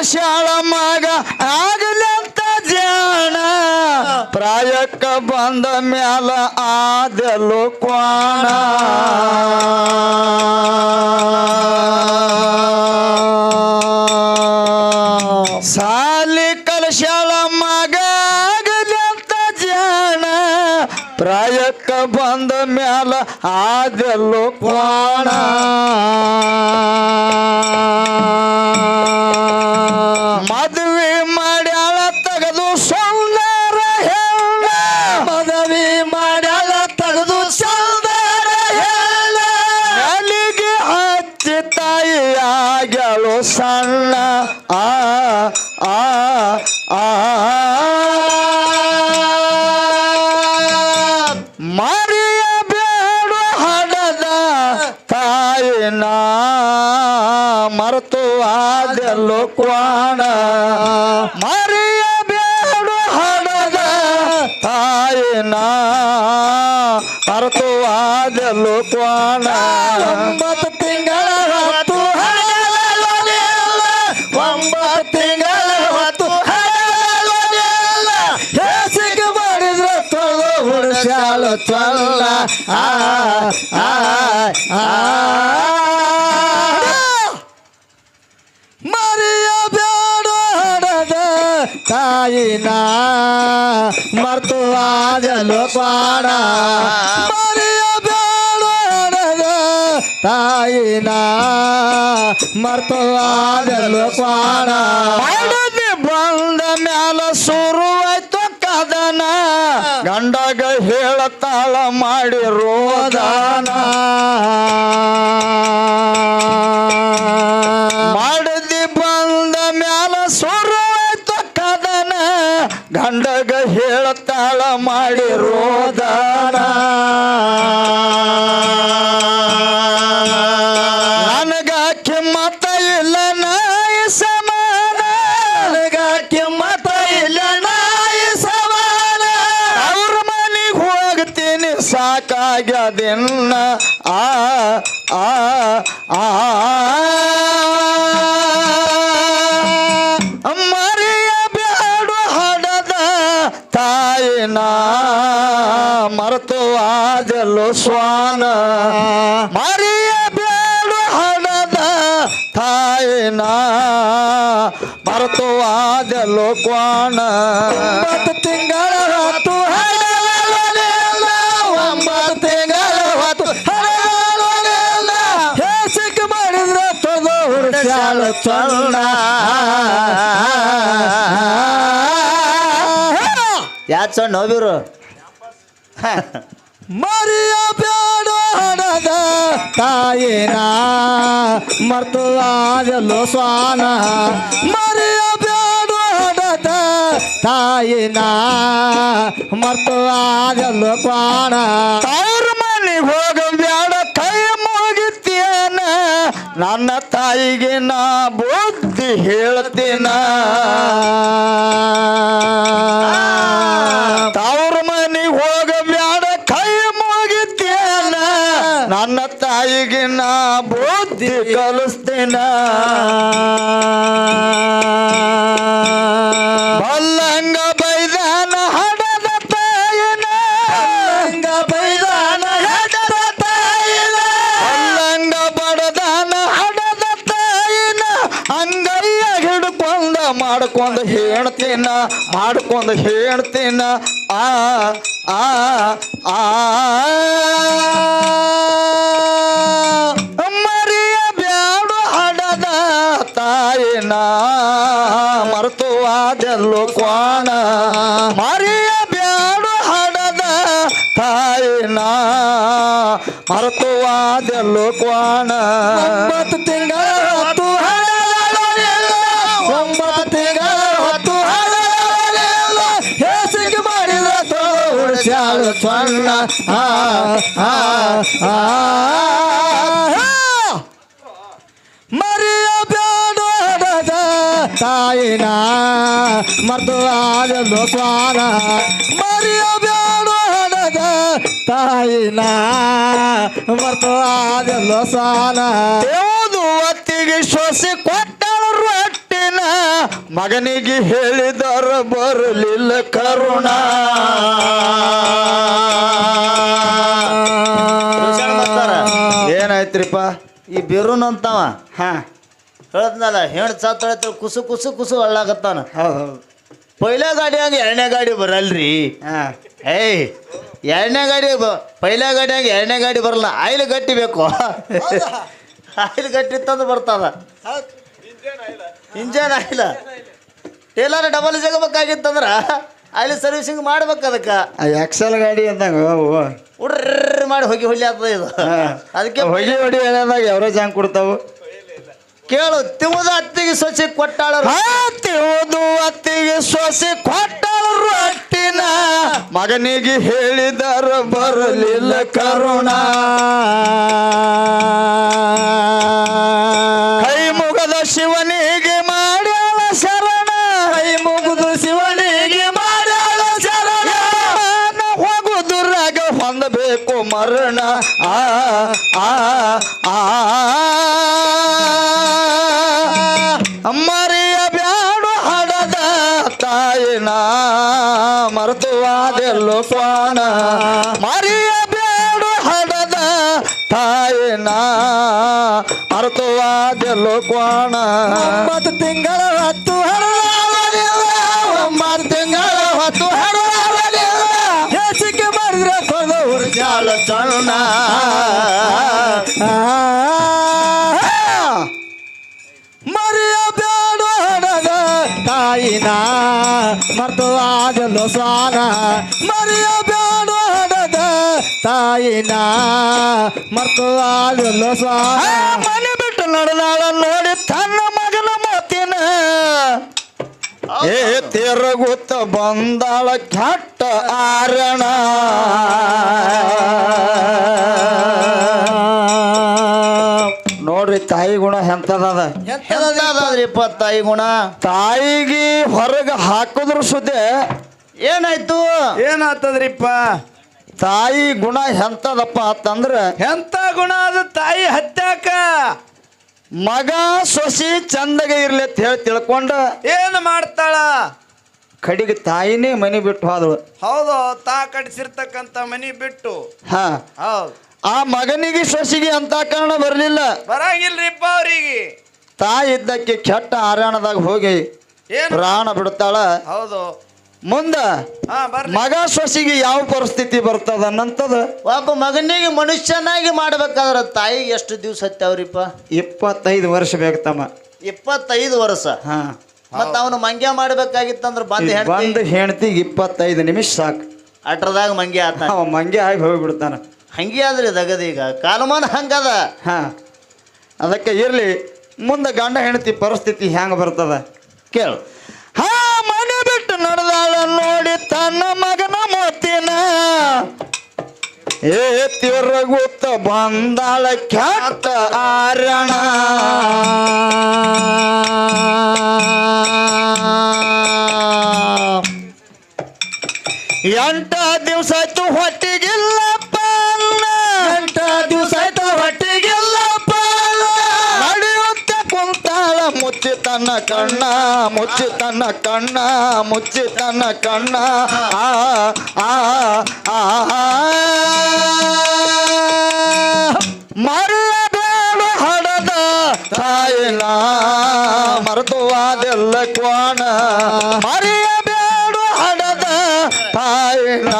ಕಲಶಾಳ ಮಗ ಆಗಲಂತ ಜಾಣ ಪ್ರಾಯಕ್ಕ ಬಂದ ಮ್ಯಾಲ ಆದಲು ಕ್ವಾಣ. ಸಾಲಿ ಕಲಶಾಳ ಮಗ ಆಗಲಂತ ಜಾಣ ಪ್ರಾಯಕ್ಕ ಬಂದ ಮ್ಯಾಲ ಆದಲು ಕ್ವಾಣ. ಮರೆತು ಆದೆಲ್ಲೋ ಕ್ವಾಣ ಬೇಡ ಹಡದ ತಾಯಿನ. ಮರೆತು ಆದೆಲ್ಲೋ ಕ್ವಾಣ ತಾಯಿನ ಮರ್ತು ಆದಲು ಪಾಡ. ಮರಿಯ ಬೇಡ ಹಡದ ತಾಯಿನ ಮರ್ತು ಆದಲು ಪಾಡ. ಬಂದ ಮ್ಯಾಲ ಶುರುವಾಯ್ತು ಕದನ. ಗಂಡಗ ಹೇಳತಾಳ ಮಾಡಿ ಸಾಕಾಗ್ಯದಿನ್ನ ಆ ಆ ಆ. ಮರಿಯ ಬ್ಯಾಡು ಹಡದ ತಾಯಿನ ಮರೆತು ಆದಲು ಸ್ವಾನ ಮರಿಯ ಬ್ಯಾಡು ಹಡದ ತಾಯಿನ ಮರೆತು ಆದಲು ಕ್ವಾಣ ತಿಂಗಳ ಚೊಲ್ಲ ಯಾಕೆ ಸಣ್ಣ ನೋವಿರು ಮರಿಯ ಹಣದ ತಾಯಿನ ಮರ್ತು ಆದಲು ಸ್ವಾನ. ಮರಿಯ ಹಣದ ತಾಯಿನ ಮರ್ತು ಆದಲು ಕ್ವಾಣ ಅವ್ರ ಮನೆ ಹೋಗ ಬ್ಯಾಡ ನನ್ನ ತಾಯಿಗೆ ನಾ ಬುದ್ಧಿ ಹೇಳ್ತೀನ. ತವ್ರ ಮನೆ ಹೋಗ ಬ್ಯಾಡ ಕೈ ಮುಗಿತೇನ. ನನ್ನ ತಾಯಿಗೆ ನಾ ಬುದ್ಧಿ ಕಲಿಸ್ತೀನ. ಮಾಡ್ಕೊಂಡ ಮಾಡ್ಕೊಂಡು ಹೇಳ್ತೀನ ಆ ಆ ಆ. ಮರಿಯ ಬ್ಯಾಡು ಹಡದ ತಾಯಿನ ಮರೆತು ಆದೆಲ್ಲೋ ಕ್ವಾಣ. ಮರಿಯ ಬ್ಯಾಡು ಹಡದ ತಾಯಿನ ಮರೆತು ಆದೆಲ್ಲೋ ಕ್ವಾಣ. ಒಂಬತ್ತು ತಿಂಗಳ ಆ ಆ ಮರಿಯ ಬ್ಯಾಡ ಹಡದ ತಾಯಿನ, ಮರ್ದು ಆದಲು ಸ್ವಾನ ಮರಿಯ ಬ್ಯಾಡ ಹಡದ ತಾಯಿನ, ಮರ್ದು ಆದಲು ಸ್ವಾನ ದೇವುದು ಒತ್ತಿಗೆ ಶ್ವಾಸಿ ರೊಟ್ಟಿನ ಮಗನಿಗೆ ಹೇಳಿದರ ಬರಲಿಲ್ಲ ಕರುಣ. ಏನಾಯ್ತ್ರಿಪ್ಪ? ಈ ಬಿರುನ್ ಅಂತವ ಹಾ. ಹೇಳದ್ನಲ್ಲ ಹೆಣ್ ಸಾತ್ ಕುಸು ಕುಸು ಕುಸು ಅಳ್ಳಾಕತ್ತಾನ ಪೈಲ ಗಾಡಿ ಹಂಗ ಎರಡನೇ ಗಾಡಿ ಬರಲ್ರಿ. ಹಾ. ಏಯ್ ಎರಡನೇ ಗಾಡಿ ಪೈಲ ಗಾಡಿ ಹಂಗ ಎರಡನೇ ಗಾಡಿ ಬರಲ್ಲ ಆಯ್ಲು ಗಟ್ಟಿ ಬೇಕು. ಆಯಿಲ್ ಗಟ್ಟಿ ತಂದು ಬರ್ತದ. ಇಂಜನ್ ಆಯಿಲ್ ಟೇಲರ್ ಡಬಲ್ ಸಿಗಬೇಕಾಗಿತ್ತಂದ್ರ ಅಲ್ಲಿ ಸರ್ವಿಸಿಂಗ್ ಮಾಡ್ಬೇಕು ಅದಕ್ಕೆ. ಎಕ್ಸೆಲ್ ಗಾಡಿ ಅಂದಂಗ ಹುಡ್ರ ಮಾಡಿ ಹೋಗಿ ಹೊಲಿ ಆಗ್ತದ ಇದು. ಅದಕ್ಕೆ ಹೊಗೆ ಹೊಡಿ ಹೇಳ್ಯಾದಾಗ ಎವರೇಜ್ ಹಂಗೆ ಕೊಡ್ತಾವು. ಕೇಳು ತಿವುದು ಅತ್ತಿಗೆ ಸೊಸಿ ಕೊಟ್ಟಾಳ ತಿವುದು ಅತ್ತಿಗೆ ಸೊಸಿ ಕೊಟ್ಟಾಳ ರೊಟ್ಟಿನ ಮಗನಿಗೆ ಹೇಳಿದರ ಬರಲಿಲ್ಲ ಕರುಣ. ಶಿವನಿಗೆ ಮಾಡ್ಯಾಳ ಶರಣ. ಕೈ ಮುಗಿದು ಶಿವನಿಗೆ ಮಾಡ್ಯಾಳ ಶರಣ. ಹೋಗುದುರಾಗ ಹೊಂದಬೇಕು ಮರಣ. ಆ ಆ ಅಮ್ಮರಿಯ ಮರಿಯ ಬ್ಯಾಡು ಹಡದ ತಾಯಿನ ಮರೆತುವಾದೆಲ್ಲೋ ಕ್ವಾಣ ಮರೆತುವಾದೆಲ್ಲೋ ಕ್ವಾಣ ಒಂಬತ್ತು ತಿಂಗಳ ಹತ್ತು ಒಂಬತ್ತು ತಿಂಗಳ ಹತ್ತು ಹೆಚ್ಚಿಗೆ ಮಾಡಿದ್ರೆ ಕೊಡೋರು ಜಾಲ ಸಣ್ಣ ಮರಿಯ ಬ್ಯಾಡ ಹಡದ ತಾಯಿನ ಮರ್ತು ಆಗಲು ಸ್ವಾನ ಮರಿಯ ಬ್ಯಾಡ ಹಡದ ತಾಯಿನ ಮರ್ತು ಆಗಲು ಸ್ವಾನ ನಡೆದಾಳ ನೋಡಿ ತನ್ನ ಮಗನ ಮಾತಿನ. ಏ ತಿರುಗುತ್ತ ಬಂದಾಳ ಕೆಟ್ಟ ಆರಣ. ನೋಡ್ರಿ ತಾಯಿ ಗುಣ ಎಂತದ ಎಂತದ್ರಿಪ್ಪ ತಾಯಿ ಗುಣ? ತಾಯಿಗೆ ಹೊರಗೆ ಹಾಕಿದ್ರು ಸುದ್ದಿ. ಏನಾಯ್ತು? ಏನಾಗ್ತದ್ರಿಪ್ಪ ತಾಯಿ ಗುಣ ಎಂತದಪ್ಪ ಅಂತಂದ್ರ ಎಂತ ಗುಣ ಅದು ತಾಯಿ ಹತ್ಯಾಕ? ಮಗ ಸೊಸಿ ಚಂದಗೆ ಇರ್ಲಿ ಅಂತ ಹೇಳಿ ತಿಳ್ಕೊಂಡ ಏನು ಮಾಡ್ತಾಳ? ಕಡಿಗೆ ತಾಯಿನೇ ಮನೆ ಬಿಟ್ಟು ಹೋದಳು. ಹೌದು ತಾ ಕಟ್ಸಿರ್ತಕ್ಕಂತ ಮನಿ ಬಿಟ್ಟು. ಹಾ. ಹೌದು. ಆ ಮಗನಿಗೆ ಸೊಸಿಗೆ ಅಂತ ಕಾರಣ ಬರಲಿಲ್ಲ. ಬರಂಗಿಲ್ರಿಪ್ಪ ಅವ್ರಿಗೆ. ತಾಯಿ ಇದ್ದಕ್ಕೆ ಕೆಟ್ಟ ಆರಾಣದಾಗ ಹೋಗಿ ಏನು ಪ್ರಾಣ ಬಿಡ್ತಾಳ. ಹೌದು. ಮುಂದ ಮಗ ಸೊಸಿಗೆ ಯಾವ ಪರಿಸ್ಥಿತಿ ಬರ್ತದ ಅನ್ನಂತದ? ಒಬ್ಬ ಮಗನಿಗೆ ಮನುಷ್ಯನಾಗಿ ಮಾಡ್ಬೇಕಾದ್ರ ತಾಯಿಗೆ ಎಷ್ಟು ದಿವ್ಸ ಹತ್ತವ್ರಿಪ್ಪ ಇಪ್ಪತ್ತೈದು ವರ್ಷ ಬೇಕು ತಮ್ಮ. ಇಪ್ಪತ್ತೈದು ವರ್ಷ? ಹಾ. ಮತ್ತ ಅವನು ಮಂಗ್ಯ ಮಾಡ್ಬೇಕಾಗಿತ್ತಂದ್ರ ಬಂದ್ ಹೆಣ್ತಿ ಹೆಣ್ತಿಗೆ ಇಪ್ಪತ್ತೈದು ನಿಮಿಷ ಸಾಕು. ಅಟ್ರದಾಗ ಮಂಗ್ಯ ಆತ. ಅವ ಮಂಗೆ ಆಗಿ ಹೋಗ್ಬಿಡ್ತಾನ. ಹಂಗೆ ಆದ್ರಿ ದಗದೀಗ ಕಾಲಮಾನ ಹಂಗದ. ಹಾ. ಅದಕ್ಕೆ ಇರ್ಲಿ ಮುಂದೆ ಗಂಡ ಹೆಂಡತಿ ಪರಿಸ್ಥಿತಿ ಹೆಂಗ ಬರ್ತದ? ಕೇಳು. ನೋಡಿ ತನ್ನ ಮಗನ ಮೋತಿನ. ಏ ತಿರುಗುತ್ತ ಬಂದಾಳ ಖ್ಯಾತ ಆರಣ. ಎಂಟ ದಿವಸ ಆಯ್ತು ತನ್ನ ಕಣ್ಣ ಮುಚ್ಚಿ ತನ್ನ ಕಣ್ಣ ಮುಚ್ಚಿ ತನ್ನ ಕಣ್ಣ. ಆ ಆ ಆ ಮರೆಯಬೇಡ ಹಡದ ತಾಯಿನ, ಮರೆತುವಾದೆಲ್ಲ ಕೋಣ ಮರೆಯಬೇಡ ಹಡದ ತಾಯಿನ,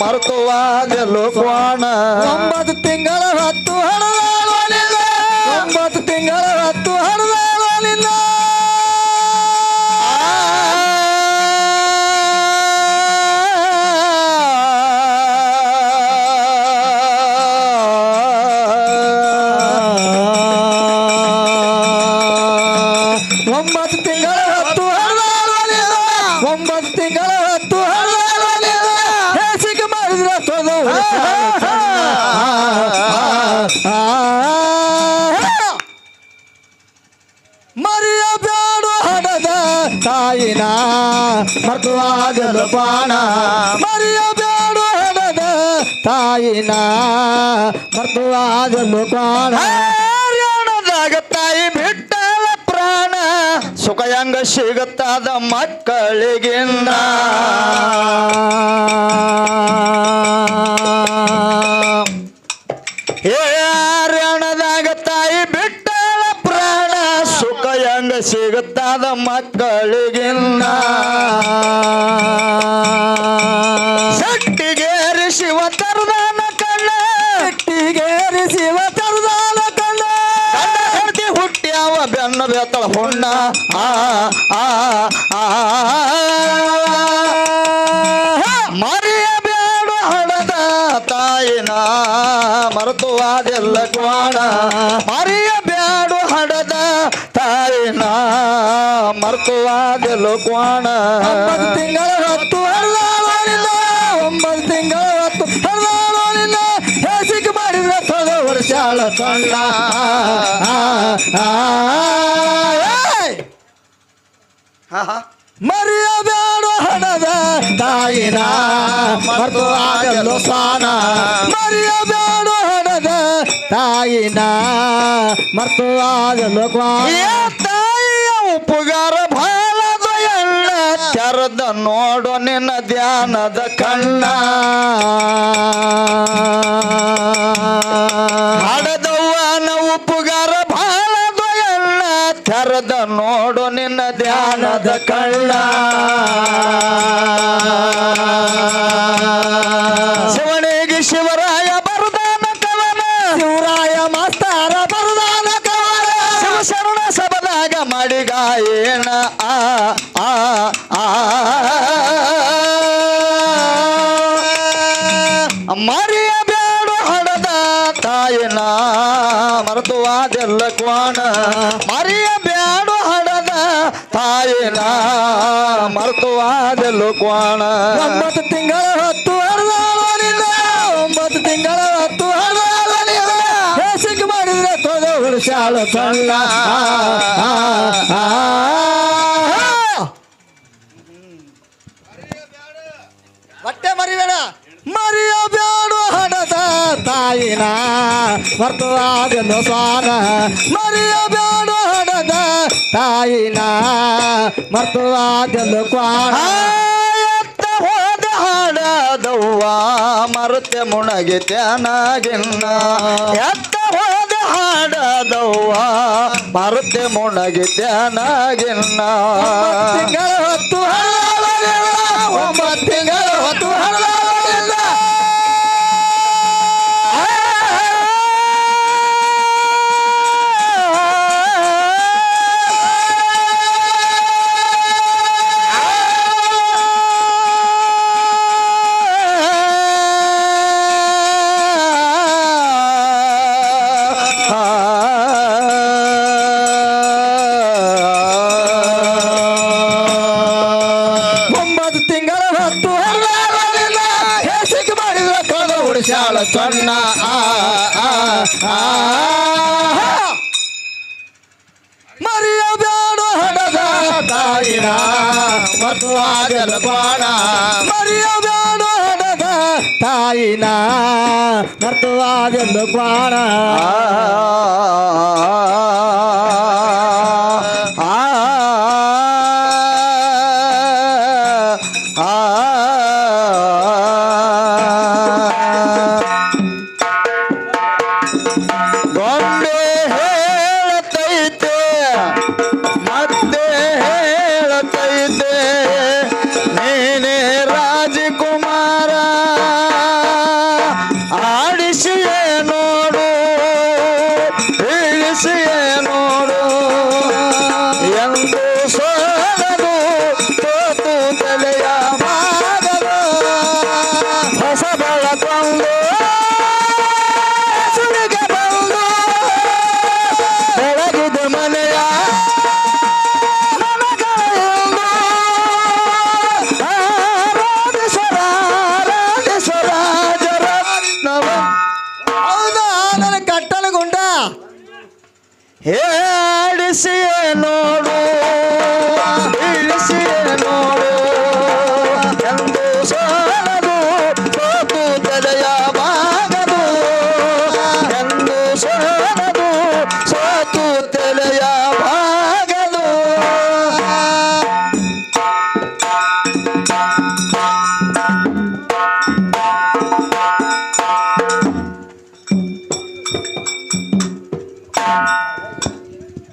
ಮರೆತುವಾದೆಲ್ಲ ಕೋಣ ಒಂಬತ್ತು ತಿಂಗಳ ಮರ್ತವಾಗಲು ಬಾಣ. ಮರಿಯ ಬ್ಯಾಡು ಹಡದ ತಾಯಿನ. ಮರ್ತವಾಗಲು ಬಾಣ. ಹರ್ಯಾಣದಾಗ ತಾಯಿ ಬಿಟ್ಟಲ ಪ್ರಾಣ. ಸುಖ ಹೆಂಗ ಸಿಗುತ್ತದ ಮಕ್ಕಳಿಗಿನ್ನ ಸಿಗುತ್ತದ ಮಕ್ಕಳಿಗಿನ್ನ. ಸಟ್ಟಿಗೇರಿ ಶಿವ ತರದಾನ ಕಣ್ಣ. ಗಟ್ಟಿಗೇರಿ ಶಿವ ತರದಾನ ಕಣ್ಣ. ಹೆಂಡತಿ ಹುಟ್ಟ್ಯಾವ ಬೆನ್ನ ಬೇತಳ ಹೊಣ್ಣ. ಆ ಆ ಆ ಮರಿಯ ಬೇಡ ಹಣದ ತಾಯಿನ ಮರೆತು ಅದೆಲ್ಲ ಕ್ವಾಣ. ಮರಿಯ ತಾಯಿನ ಮರ್ತುವಾದ ಲೋಕವಾಣ. ತಿಂಗಳ ಹೊತ್ತು ಹರಿದಾಡೋನಿಲ್ಲ ಒಂಬತ್ತು ತಿಂಗಳ ಹೊತ್ತು ಹರಿದಾಡೋನಿಲ್ಲ ಹೇಸಿಗೆ ಮಾಡಿದ್ರೆ ತೊದ ವರ್ಷಾಳ ತೊಂಡ ಮರಿಯ ಬೇಡ ಹಣದ ತಾಯಿನ ಮರ್ತುವಾದ ಲೋಸಾನ ಸ್ವಾನ ಮರಿಯ ಬೇಡ ಹಣದ ತಾಯಿನ ಮರ್ತುವಾದ ಆಗಲು ತೆರೆದ ನೋಡು ನಿನ್ನ ಧ್ಯಾನದ ಕಣ್ಣ. ಹಡದವ್ವನ ಉಪುಗಾರ ಬಾಲದ ಎಣ್ಣ. ತೆರದ ನೋಡು ನಿನ್ನ ಧ್ಯಾನದ ಕಣ್ಣ. ಶಿವನಿಗೆ ಶಿವರಾಯ ಮರಿಯ ಬೇಡ ಹಡದ ತಾಯಿನ ಮರೆತುವಾದೆಲ್ಲ ಕ್ವಾಣ. ಮರಿಯ ಬೇಡ ಹಡದ ತಾಯಿನ ಮರೆತುವಾದೆಲ್ಲ ಕ್ವಾಣ. ಒಂಬತ್ತು ತಿಂಗಳ ಹೊತ್ತು ಹರಿದಾಡೋನಿಲ್ಲ ಒಂಬತ್ತು ತಿಂಗಳ ಹೊತ್ತು ಹರಿದಾಡೋನಿಲ್ಲ ಹೇಸಿಗೆ ಮಾಡಿದ್ರೆ ತೊದ ವರ್ಷಾಳ ಸಣ್ಣ. ಅದೆಲ್ಲ ಸ್ವಾನ. ಮರಿಯ ಬ್ಯಾಡು ಹಣದ ತಾಯಿನ ಮರ್ತು ಅದೆಲ್ಲ ಕ್ವಾಣ ಹೋದ ಹಾಡದವ್ವ ಮರುತೆ ಮುಣಗಿ ತ್ಯಾನಾಗಿನ್ನ ಎತ್ತ ಹೋದ ಹಾಡದವ್ವ ಮರುತೆ ಮುಣಗಿ ತ್ಯಾನಾಗಿನ್ನ ಒಂಬತ್ತು ತಿಂಗಳ ಹೊತ್ತು ಉಡಿಸಾಳ ಸೊನ್ನ ಆ, ಆ, తాయిన ಮರಿಯ ಬ್ಯಾಡ ಹಡದ ತಾಯಿನ ಮತ್ತು ಆಗಲ ಬಾಣ.